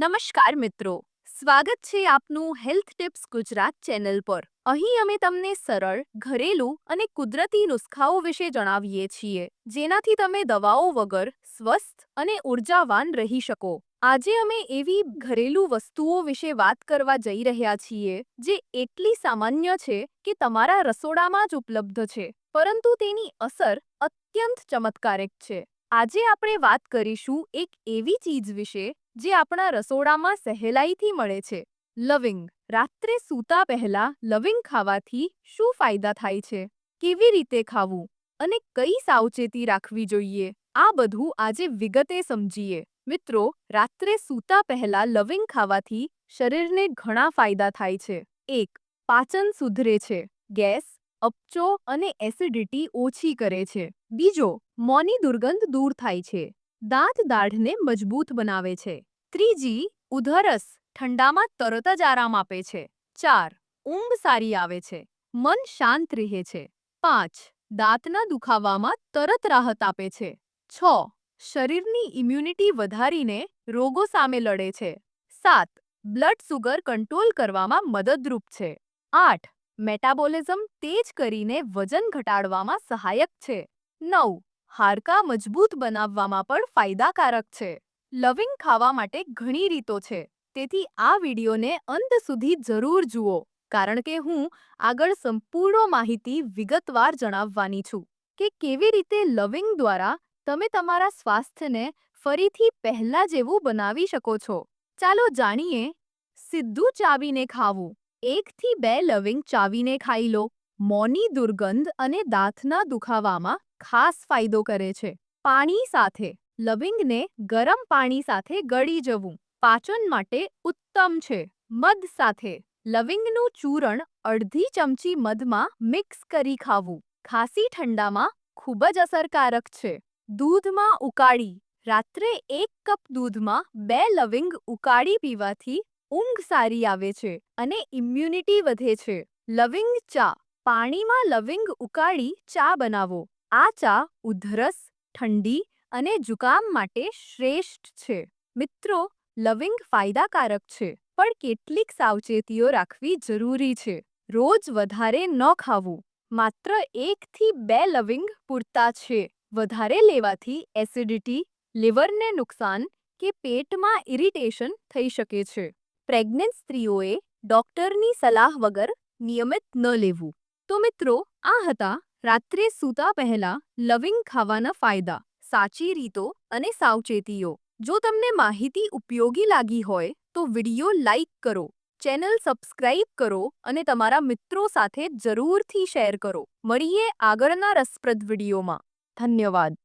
નમસ્કાર મિત્રો. સ્વાગત છે આપનું હેલ્થ ટિપ્સ ગુજરાત ચેનલ પર. અહીં અમે તમને સરળ, ઘરેલું અને કુદરતી નુસ્ખાઓ વિશે જણાવીએ છીએ, જેનાથી તમે દવાઓ વગર સ્વસ્થ અને ઉર્જાવાન રહી શકો. આજે અમે એવી ઘરેલું વસ્તુઓ વિશે વાત કરવા જઈ રહ્યા છીએ, જે એટલી સામાન્ય છે કે તમારા રસોડામાં જ ઉપલબ્ધ છે, પરંતુ તેની અસર અત્યંત ચમત્કારિક છે. આજે આપણે વાત કરીશું એક એવી ચીજ વિશે જે આપણા રસોડામાં સહેલાઈથી મળે છે. લવિંગ. રાત્રે સૂતા પહેલા લવિંગ ખાવાથી શું ફાયદા થાય છે? કેવી રીતે ખાવું? અને કઈ સાવચેતી રાખવી જોઈએ? આ બધું આજે વિગતે સમજીએ. મિત્રો, રાત્રે સૂતા પહેલા લવિંગ ખાવાથી શરીરને ઘણા ફાયદા થાય છે. એક, પાચન સુધરે છે. ગેસ, અપચો અને એસિડિટી ઓછી કરે છે. બીજો, મોની દુર્ગંધ દૂર થાય છે. દાંત દાઢને મજબૂત બનાવે છે. ત્રીજી, ઉધરસ ઠંડામાં તરત જ આરામ આપે છે. ચાર, ઊંઘ સારી આવે છે. મન શાંત રહે છે. પાંચ, દાંતના દુખાવામાં તરત રાહત આપે છે. છ, શરીરની ઇમ્યુનિટી વધારીને રોગો સામે લડે છે. સાત બ્લડ સુગર કંટ્રોલ કરવામાં મદદરૂપ છે. આઠ મેટાબોલિઝમ તેજ કરીને વજન ઘટાડવામાં સહાયક છે. નવ હાડકાં મજબૂત બનાવવામાં પણ ફાયદાકારક છે. લવિંગ ખાવા માટે ઘણી રીતો છે. તેથી આ વિડીયોને અંત સુધી જરૂર જુઓ, કારણ કે હું આગળ સંપૂર્ણ માહિતી વિગતવાર જણાવવાની છું કે કેવી રીતે લવિંગ દ્વારા તમે તમારા સ્વાસ્થ્યને ફરીથી પહેલા જેવું બનાવી શકો છો. ચાલો જાણીએ સીધું ચાવીને ખાવું. એકથી બે લવિંગ ચાવીને ખાઈ લો. મોની દુર્ગંધ અને દાંતના દુખાવામાં ખાસ ફાયદો કરે છે. પાણી સાથે, લવિંગને ગરમ પાણી સાથે ગળી જવું પાચન માટે ઉત્તમ છે. મધ સાથે, લવિંગનું ચૂરણ અડધી ચમચી મધમાં મિક્સ કરી ખાવું ખાંસી ઠંડામાં ખૂબ જ અસરકારક છે. દૂધમાં ઉકાળી, રાત્રે એક કપ દૂધમાં બે લવિંગ ઉકાળી પીવાથી ઊંઘ સારી આવે છે અને ઇમ્યુનિટી વધે છે. લવિંગ ચા, પાણીમાં લવિંગ ઉકાળી ચા બનાવો. આ ચા ઉધરસ, ઠંડી અને જુકામ માટે શ્રેષ્ઠ છે. મિત્રો, લવિંગ ફાયદાકારક છે, પણ કેટલીક સાવચેતીઓ રાખવી જરૂરી છે. રોજ વધારે ન ખાવું. માત્ર એકથી બે લવિંગ પૂરતા છે. વધારે લેવાથી એસિડિટી, લિવરને નુકસાન કે પેટમાં ઇરિટેશન થઈ શકે છે. પ્રેગ્નન્ટ સ્ત્રીઓએ ડોક્ટરની સલાહ વગર નિયમિત ન લેવું. તો મિત્રો, આ હતા રાત્રે સૂતા પહેલા લવિંગ ખાવાના ફાયદા, સાચી રીતો અને સાવચેતીઓ. જો તમને માહિતી ઉપયોગી લાગી હોય તો વીડિયો લાઇક કરો, ચેનલ સબસ્ક્રાઇબ કરો અને તમારા મિત્રો સાથે જરૂરથી શેર કરો. મળીએ આગળના રસપ્રદ વિડીયોમાં. ધન્યવાદ.